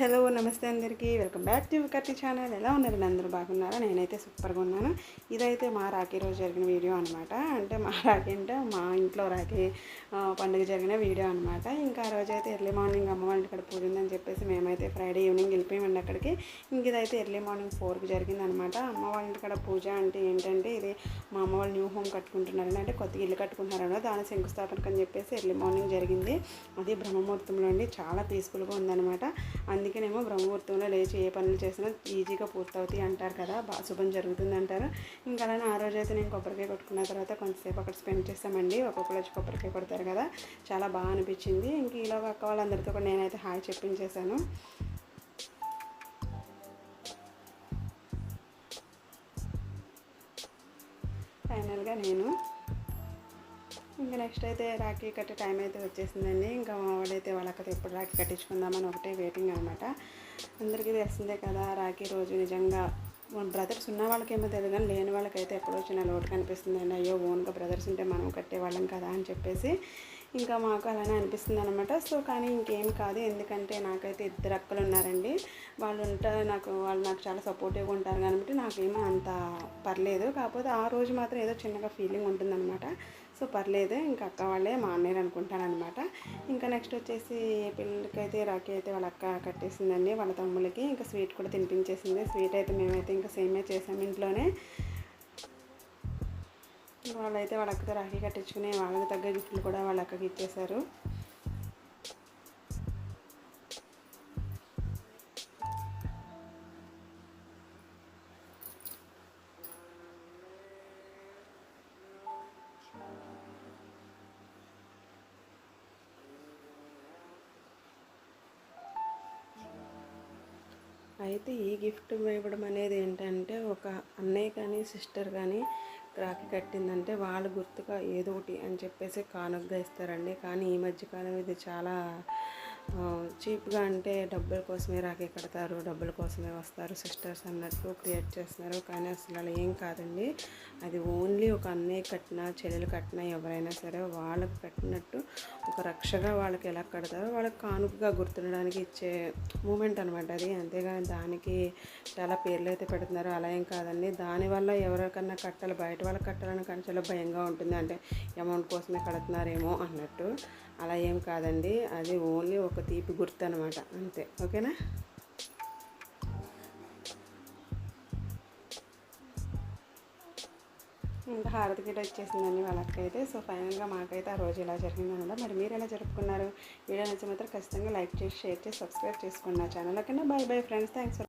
Hello నమస్తే అందరికీ. Welcome back to కట్టి ఛానల్. ఎలా ఉన్నారు? అందరూ బాగున్నారా? నేనైతే సూపర్గా ఉన్నాను. ఇదైతే మా రాఖీ రోజు జరిగిన వీడియో అనమాట అంటే మా రాఖీ అంటే మా ఇంట్లో రాఖీ పండుగ జరిగిన వీడియో అనమాట ఇంకా ఆ రోజు అయితే ఎర్లీ మార్నింగ్ అమ్మ వాళ్ళ ఇక్కడ పూజ ఉందని చెప్పేసి మేమైతే ఫ్రైడే ఈవినింగ్ వెళ్ళిపోయామండి అక్కడికి. ఇంక ఇదైతే ఎర్లీ మార్నింగ్ ఫోర్కి జరిగింది అనమాట అమ్మ వాళ్ళ ఇంటికాడ పూజ అంటే ఏంటంటే ఇది మా అమ్మ వాళ్ళు న్యూ హోమ్ కట్టుకుంటున్నారండి అంటే కొత్త ఇల్లు కట్టుకుంటున్నారన్నమాట దాని శంకుస్థాపనకు అని చెప్పేసి ఎర్లీ మార్నింగ్ జరిగింది. అది బ్రహ్మముహూర్తంలో అండి. చాలా పీస్ఫుల్గా ఉందన్నమాట. అందుకేనేమో బ్రహ్మముహూర్తంలో లేచి ఏ పనులు చేసినా ఈజీగా పూర్తవుతాయి అంటారు కదా. బాగా శుభం జరుగుతుంది అంటారు ఇంకా అలానే ఆ రోజు అయితే నేను కొబ్బరికాయ కొట్టుకున్న తర్వాత కొంతసేపు అక్కడ స్పెండ్ చేస్తామండి. ఒక్కొక్కరు వచ్చి కొబ్బరికాయ కొడతారు కదా. చాలా బాగా అనిపించింది. ఇంక ఈలో అక్క వాళ్ళందరితో కూడా నేనైతే హాయ్ చెప్పించేశాను. ఫైనల్గా నేను ఇంకా నెక్స్ట్ అయితే రాఖీ కట్టే టైం అయితే వచ్చేసిందండి. ఇంకా మావాడైతే వాళ్ళకైతే ఎప్పుడు రాఖీ కట్టించుకుందామని ఒకటే వెయిటింగ్ అనమాట అందరికీ తెలిసిందే కదా రాఖీ రోజు నిజంగా బ్రదర్స్ ఉన్న వాళ్ళకేమో తెలియదు కానీ లేని వాళ్ళకైతే ఎప్పుడో చిన్న లోటు కనిపిస్తుందండి. అయ్యో ఓన్గా బ్రదర్స్ ఉంటే మనం కట్టేవాళ్ళం కదా అని చెప్పేసి ఇంకా మాకు అలానే అనిపిస్తుంది అనమాట సో కానీ ఇంకేం కాదు. ఎందుకంటే నాకైతే ఇద్దరు అక్కలు ఉన్నారండి. వాళ్ళు ఉంటే నాకు వాళ్ళు నాకు చాలా సపోర్టివ్గా ఉంటారు కాబట్టి నాకేమో అంత పర్లేదు. కాకపోతే ఆ రోజు మాత్రం ఏదో చిన్నగా ఫీలింగ్ ఉంటుందన్నమాట. సో పర్లేదు. ఇంకా అక్క వాళ్ళే మా అన్నయ్య అనుకుంటాను అనమాట ఇంకా నెక్స్ట్ వచ్చేసి పిల్లలకైతే రాఖీ అయితే వాళ్ళ అక్క కట్టేసిందండి. వాళ్ళ తమ్ముళ్ళకి. ఇంకా స్వీట్ కూడా తినిపించేసింది. స్వీట్ అయితే మేమైతే ఇంకా సేమే చేసాము ఇంట్లోనే. వాళ్ళైతే వాళ్ళ అక్కతో రాఖీ కట్టించుకుని వాళ్ళకి తగ్గ గిఫ్ట్లు కూడా వాళ్ళ అక్కకి ఇచ్చేశారు. అయితే ఈ గిఫ్ట్ ఇవ్వడం అనేది ఏంటంటే ఒక అన్నయ్య కానీ సిస్టర్ కానీ రాఖీ కట్టిందంటే వాళ్ళు గుర్తుగా ఏదో ఒకటి అని చెప్పేసి కానుకగా ఇస్తారండి కానీ ఈ మధ్యకాలం ఇది చాలా చీప్గా అంటే డబ్బుల కోసమే రాఖీ కడతారు డబ్బుల కోసమే వస్తారు సిస్టర్స్ అన్నట్టు క్రియేట్ చేస్తున్నారు. కానీ అసలు అలా ఏం కాదండి. అది ఓన్లీ ఒక అన్నయ్య కట్టిన చెల్లెలు కట్టిన ఎవరైనా సరే వాళ్ళకి కట్టినట్టు ఒక రక్షగా వాళ్ళకి ఎలా కడతారో వాళ్ళకి కానుకగా గుర్తుండడానికి ఇచ్చే మూమెంట్ అనమాట అది. అంతేగాని దానికి చాలా పేర్లు అయితే పెడుతున్నారు. అలా ఏం కాదండి. దానివల్ల ఎవరికన్నా కట్టాలి బయట వాళ్ళకి కట్టాలని కానీ చాలా భయంగా ఉంటుంది. అంటే అమౌంట్ కోసమే కడుతున్నారేమో అన్నట్టు. అలా ఏం కాదండి. అది ఓన్లీ ఒక తీపి గుర్తు అనమాట అంతే. ఓకేనా? ఇంకా హారతి గిట వచ్చేసిందండి వాళ్ళకి అయితే సో ఫైనల్గా మాకైతే ఆ రోజు ఇలా జరిగిందనమాట. మరి మీరు ఎలా జరుపుకున్నారు? వీడియో నచ్చి మాత్రం ఖచ్చితంగా లైక్ చేసి షేర్ చేసి సబ్స్క్రైబ్ చేసుకోండి నా ఛానల్. ఓకేనా? By bye friends. థ్యాంక్స్